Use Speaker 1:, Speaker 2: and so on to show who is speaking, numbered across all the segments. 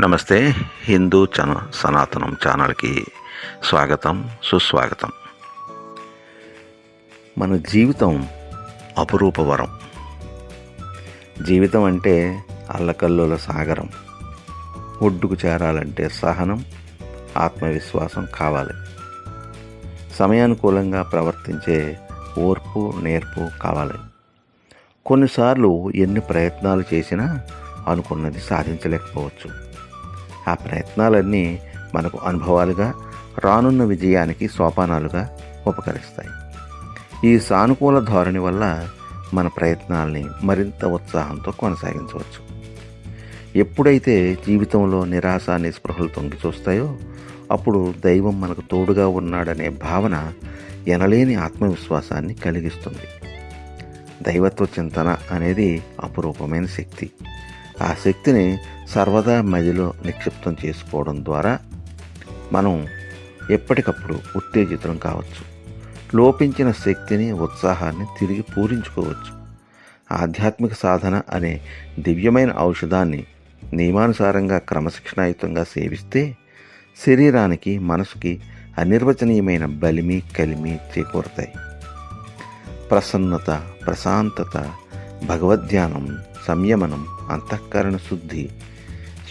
Speaker 1: నమస్తే హిందూ చన సనాతనం ఛానల్కి స్వాగతం సుస్వాగతం. మన జీవితం అపురూప వరం. జీవితం అంటే అల్లకల్లుల సాగరం. ఒడ్డుకు చేరాలంటే సహనం ఆత్మవిశ్వాసం కావాలి. సమయానుకూలంగా ప్రవర్తించే ఓర్పు నేర్పు కావాలి. కొన్నిసార్లు ఎన్ని ప్రయత్నాలు చేసినా అనుకున్నది సాధించలేకపోవచ్చు. ఆ ప్రయత్నాలన్నీ మనకు అనుభవాలుగా రానున్న విజయానికి సోపానాలుగా ఉపకరిస్తాయి. ఈ సానుకూల ధోరణి వల్ల మన ప్రయత్నాల్ని మరింత ఉత్సాహంతో కొనసాగించవచ్చు. ఎప్పుడైతే జీవితంలో నిరాశ నిస్పృహలు తొంగి చూస్తాయో అప్పుడు దైవం మనకు తోడుగా ఉన్నాడనే భావన ఎనలేని ఆత్మవిశ్వాసాన్ని కలిగిస్తుంది. దైవత్వ చింతన అనేది అపురూపమైన శక్తి. ఆ శక్తిని సర్వదా మదిలో నిక్షిప్తం చేసుకోవడం ద్వారా మనం ఎప్పటికప్పుడు ఉత్తేజితం కావచ్చు. లోపించిన శక్తిని ఉత్సాహాన్ని తిరిగి పూరించుకోవచ్చు. ఆధ్యాత్మిక సాధన అనే దివ్యమైన ఔషధాన్ని నియమానుసారంగా క్రమశిక్షణాయుతంగా సేవిస్తే శరీరానికి మనసుకి అనిర్వచనీయమైన బలిమి కలిమి చేకూరతాయి. ప్రసన్నత ప్రశాంతత భగవద్ధ్యానం సంయమనం అంతఃకరణ శుద్ధి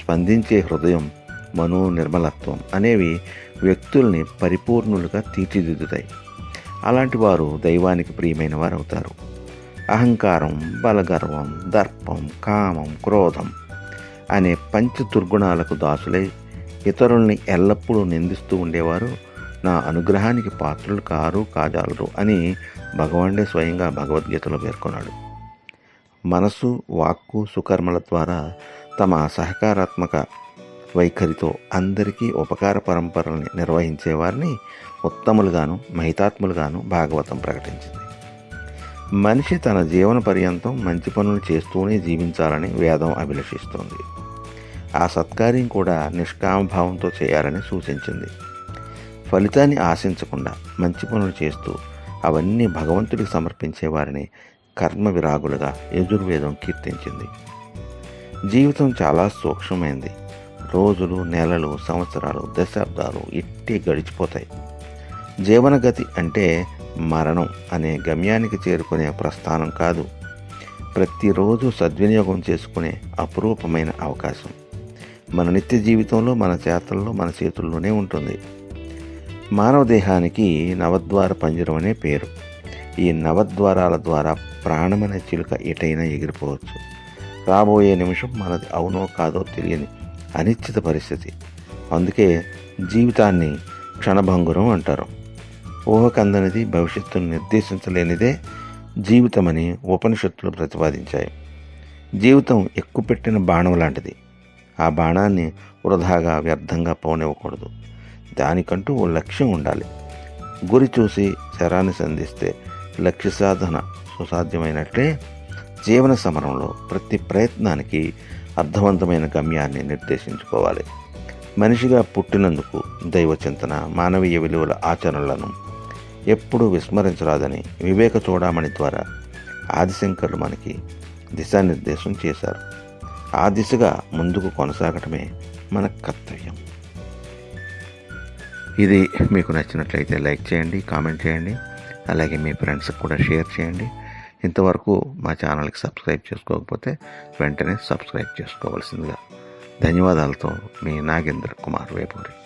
Speaker 1: స్పందించే హృదయం మనో నిర్మలత్వం అనేవి వ్యక్తుల్ని పరిపూర్ణులుగా తీర్చిదిద్దుతాయి. అలాంటి వారు దైవానికి ప్రియమైన వారు అవుతారు అహంకారం బలగర్వం దర్పం కామం క్రోధం అనే పంచ దుర్గుణాలకు దాసులై ఇతరుల్ని ఎల్లప్పుడూ నిందిస్తూ ఉండేవారు. నా అనుగ్రహానికి పాత్రులు కారు కాజాలరు అని భగవానుడే స్వయంగా భగవద్గీతలో పేర్కొన్నాడు. మనసు వాక్కు సుకర్మల ద్వారా తమ సహకారాత్మక వైఖరితో అందరికీ ఉపకార పరంపరల్ని నిర్వహించే వారిని ఉత్తములుగాను మహితాత్ములుగాను భాగవతం ప్రకటించింది. మనిషి తన జీవన పర్యంతం మంచి పనులు చేస్తూనే జీవించాలని వేదం అభిలషిస్తోంది. ఆ సత్కార్యం కూడా నిష్కామభావంతో చేయాలని సూచించింది. ఫలితాన్ని ఆశించకుండా మంచి పనులు చేస్తూ అవన్నీ భగవంతుడికి సమర్పించేవారిని కర్మ విరాగులుగా యజుర్వేదం కీర్తించింది. జీవితం చాలా సూక్ష్మమైంది. రోజులు నెలలు సంవత్సరాలు దశాబ్దాలు ఇట్టి గడిచిపోతాయి. జీవనగతి అంటే మరణం అనే గమ్యానికి చేరుకునే ప్రస్థానం కాదు. ప్రతిరోజు సద్వినియోగం చేసుకునే అపురూపమైన అవకాశం. మన నిత్య జీవితంలో మన చేతల్లో మన చేతుల్లోనే ఉంటుంది. మానవ దేహానికి నవద్వార పంజరం అనే పేరు. ఈ నవద్వారాల ద్వారా ప్రాణమైన చిలుక ఎటైనా ఎగిరిపోవచ్చు. రాబోయే నిమిషం మనది అవునో కాదో తెలియని అనిశ్చిత పరిస్థితి. అందుకే జీవితాన్ని క్షణభంగురం అంటారు. ఊహకందనిది భవిష్యత్తును నిర్దేశించలేనిదే జీవితమని ఉపనిషత్తులు ప్రతిపాదించాయి. జీవితం ఎక్కుపెట్టిన బాణం లాంటిది. ఆ బాణాన్ని వృధాగా వ్యర్థంగా పోనివ్వకూడదు. దానికంటూ ఓ లక్ష్యం ఉండాలి. గురి చూసి శరాన్ని సంధిస్తే లక్ష్య సాధన సుసాధ్యమైనట్లే జీవన సమరంలో ప్రతి ప్రయత్నానికి అర్థవంతమైన గమ్యాన్ని నిర్దేశించుకోవాలి. మనిషిగా పుట్టినందుకు దైవచింతన మానవీయ విలువల ఆచరణలను ఎప్పుడూ విస్మరించరాదని వివేక చూడమని ద్వారా ఆదిశంకర్లు మనకి దిశానిర్దేశం చేశారు. ఆ దిశగా ముందుకు కొనసాగటమే మన కర్తవ్యం. ఇది మీకు నచ్చినట్లయితే లైక్ చేయండి కామెంట్ చేయండి. అలాగే మీ ఫ్రెండ్స్కి కూడా షేర్ చేయండి. ఇంతవరకు మా ఛానల్కి సబ్స్క్రైబ్ చేసుకోకపోతే వెంటనే సబ్స్క్రైబ్ చేసుకోవాల్సిందిగా ధన్యవాదాలతో మీ నాగేంద్ర కుమార్ వేపూరి.